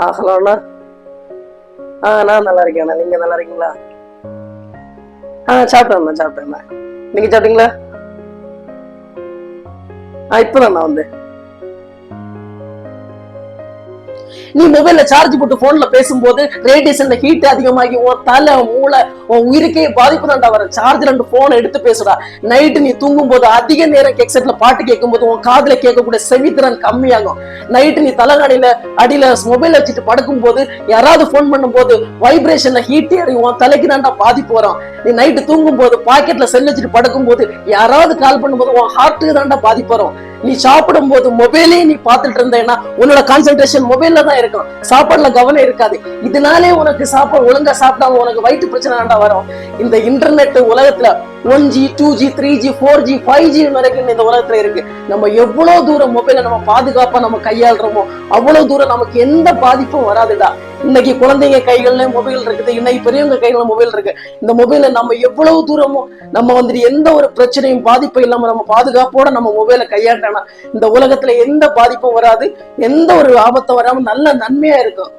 ஆ hello அண்ணா. ஆ நான் நல்லா இருக்கேன் நீங்க நல்லா இருக்கீங்களா? ஆ சாப்பிட்டேன் சாப்பிட்டேண்ணா நீங்க சாப்பிட்டீங்களா? ஆ இப்பதான் நான் வந்தேன். நீ மொபைல்ல சார்ஜ் போட்டு போன்ல பேசும்போது ரேடியேஷன்ல ஹீட் அதிகமாகி உன் தலை மூளை உன் உயிருக்கே பாதிப்பு தான்டா வர சார்ஜ் ரெண்டு போன் எடுத்து பேசுடா. நைட்டு நீ தூங்கும் போது அதிக நேரம் எக்ஸெட்ல பாட்டு கேட்கும் போது உன் காதுல கேட்கக்கூடிய செவித்திறன் கம்மியாகும். நைட்டு நீ தலைகாணியில அடியில மொபைல் வச்சுட்டு படுக்கும் போது யாராவது போன் பண்ணும்போது வைப்ரேஷன்ல ஹீட் ஏறி உன் தலைக்கு தான்டா பாதிப்பு வரும். நீ நைட்டு தூங்கும் போது பாக்கெட்ல செல் வச்சுட்டு படுக்கும் போது யாராவது கால் பண்ணும்போது உன் ஹார்ட்டுக்கு தான்டா பாதிப்பு வரும். நீ சாப்பிடும் போது மொபைலே நீ பார்த்துட்டு இருந்தேன்னா உன்னோட கான்சென்ட்ரேஷன் மொபைல்ல தான் இருக்கும். சாப்பாடுல கவனம் இருக்காது. இதனாலே உனக்கு சாப்பாடு ஒழுங்கா சாப்பிடாம உனக்கு வயிற்று பிரச்சனை வரும். இந்த இன்டர்நெட் உலகத்துல one G two G three G four G five G வரைக்கும் இந்த உலகத்துல இருக்கு. நம்ம எவ்வளவு தூரம் மொபைலை நம்ம பாதுகாப்பா நம்ம கையாளுறோமோ அவ்வளவு தூரம் நமக்கு எந்த பாதிப்பும் வராதுடா. இன்னைக்கு குழந்தைங்க கைகள்ல மொபைல் இருக்குது இன்னைக்கு பெரியவங்க கைகள்ல மொபைல் இருக்கு. இந்த மொபைலை நம்ம எவ்வளவு தூரமோ நம்ம வந்துட்டு எந்த ஒரு பிரச்சனையும் பாதிப்பும் இல்லாம நம்ம பாதுகாப்போட நம்ம மொபைலை கையாண்டனா இந்த உலகத்துல எந்த பாதிப்பும் வராது எந்த ஒரு ஆபத்தும் வராம நல்ல நன்மையா இருக்கும்.